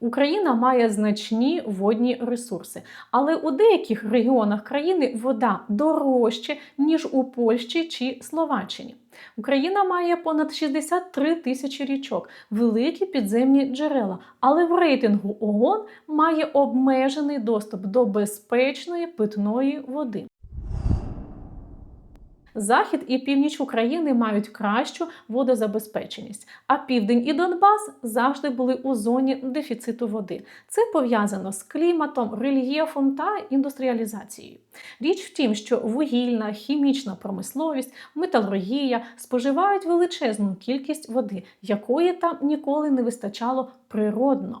Україна має значні водні ресурси, але у деяких регіонах країни вода дорожче, ніж у Польщі чи Словаччині. Україна має понад 63 тисячі річок, великі підземні джерела, але в рейтингу ООН має обмежений доступ до безпечної питної води. Захід і північ України мають кращу водозабезпеченість, а південь і Донбас завжди були у зоні дефіциту води. Це пов'язано з кліматом, рельєфом та індустріалізацією. Річ в тім, що вугільна, хімічна промисловість, металургія споживають величезну кількість води, якої там ніколи не вистачало природно.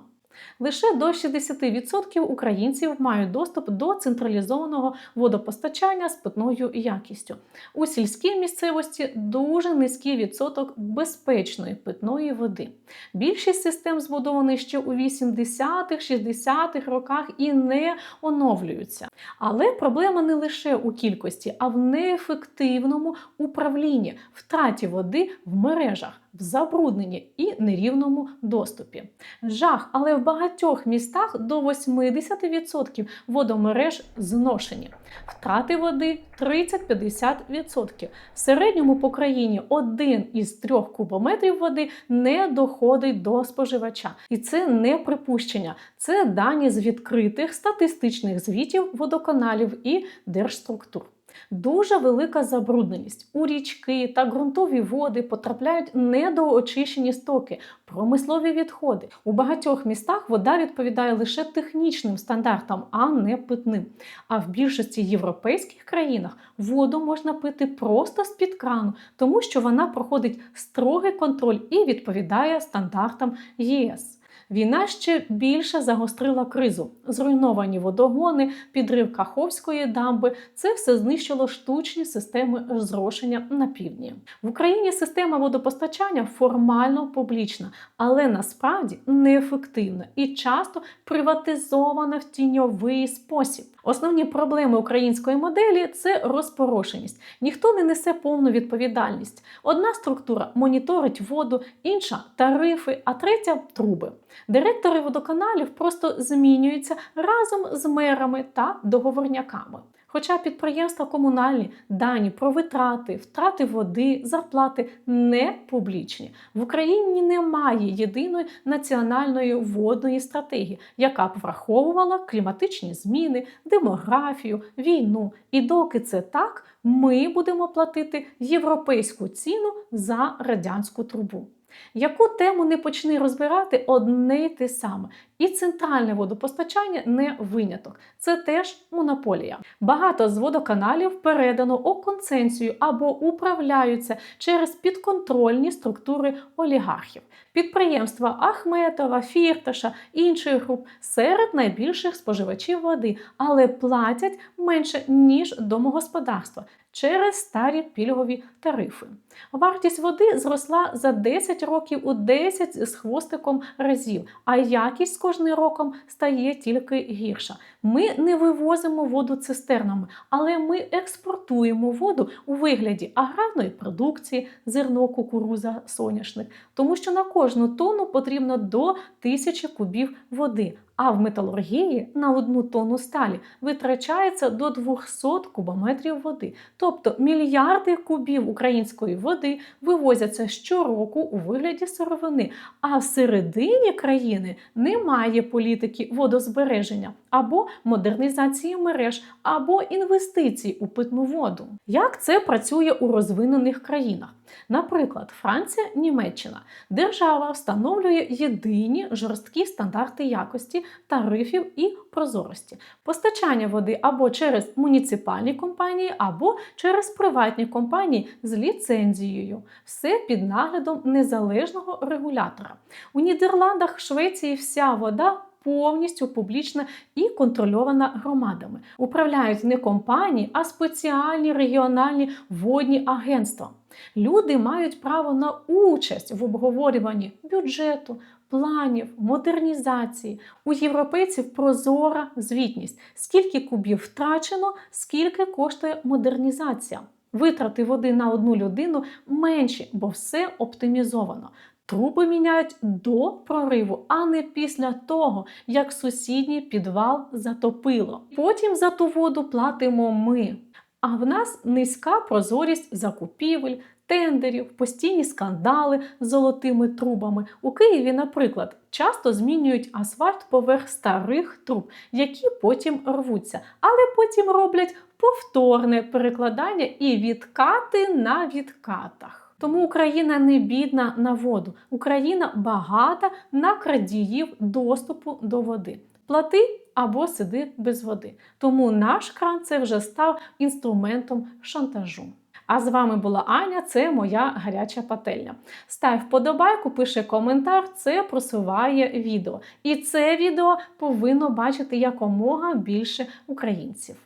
Лише до 60% українців мають доступ до централізованого водопостачання з питною якістю. У сільській місцевості дуже низький відсоток безпечної питної води. Більшість систем збудовані ще у 80-х, 60-х роках і не оновлюються. Але проблема не лише у кількості, а в неефективному управлінні, втраті води в мережах в забрудненні і нерівному доступі. Жах, але в багатьох містах до 80% водомереж зношені. Втрати води 30-50%. В середньому по країні один із трьох кубометрів води не доходить до споживача. І це не припущення, це дані з відкритих статистичних звітів водоканалів і держструктур. Дуже велика забрудненість у річки та ґрунтові води потрапляють недоочищені стоки, промислові відходи. У багатьох містах вода відповідає лише технічним стандартам, а не питним. А в більшості європейських країнах воду можна пити просто з-під крану, тому що вона проходить строгий контроль і відповідає стандартам єС. Війна ще більше загострила кризу. Зруйновані водогони, підрив Каховської дамби це все знищило штучні системи зрошення на півдні. В Україні система водопостачання формально публічна, але насправді неефективна і часто приватизована в тіньовий спосіб. Основні проблеми української моделі це розпорошеність. Ніхто не несе повну відповідальність. Одна структура моніторить воду, інша тарифи, а третя труби. Директори водоканалів просто змінюються разом з мерами та договорняками. Хоча підприємства комунальні дані про витрати, втрати води, зарплати не публічні. В Україні немає єдиної національної водної стратегії, яка б враховувала кліматичні зміни, демографію, війну. І доки це так, ми будемо платити європейську ціну за радянську трубу. Яку тему не почни розбирати одне й те саме. І центральне водопостачання не виняток. Це теж монополія. Багато з водоканалів передано у концензію або управляються через підконтрольні структури олігархів. Підприємства Ахметова, Фірташа, інших груп серед найбільших споживачів води, але платять менше ніж домогосподарства через старі пільгові тарифи. Вартість води зросла за 10 років у 10 з хвостиком разів, а якість кожним роком стає тільки гірша. Ми не вивозимо воду цистернами, але ми експортуємо воду у вигляді аграрної продукції, зерно, кукуруза, соняшник, тому що на кожну тонну потрібно до тисячі кубів води. А в металургії на одну тонну сталі витрачається до 200 кубометрів води. Тобто мільярди кубів української води вивозяться щороку у вигляді сировини. А всередині країни немає політики водозбереження або модернізації мереж, або інвестицій у питну воду. Як це працює у розвинених країнах? Наприклад, Франція, Німеччина. Держава встановлює єдині жорсткі стандарти якості, тарифів і прозорості, постачання води або через муніципальні компанії, або через приватні компанії з ліцензією. Все під наглядом незалежного регулятора. У Нідерландах, Швеції вся вода повністю публічна і контрольована громадами. Управляють не компанії, а спеціальні регіональні водні агентства. Люди мають право на участь в обговорюванні бюджету, планів, модернізації. У європейців прозора звітність, скільки кубів втрачено, скільки коштує модернізація. Витрати води на одну людину менші, бо все оптимізовано. Труби міняють до прориву, а не після того, як сусідній підвал затопило. Потім за ту воду платимо ми. А в нас низька прозорість закупівель, тендерів, постійні скандали з золотими трубами. У Києві, наприклад, часто змінюють асфальт поверх старих труб, які потім рвуться, але потім роблять повторне перекладання і відкати на відкатах. Тому Україна не бідна на воду. Україна багата на крадіїв доступу до води. Плати або сиди без води. Тому наш кран це вже став інструментом шантажу. А з вами була Аня, це моя гаряча пательня. Став вподобайку, пише коментар, це просуває відео. І це відео повинно бачити якомога більше українців.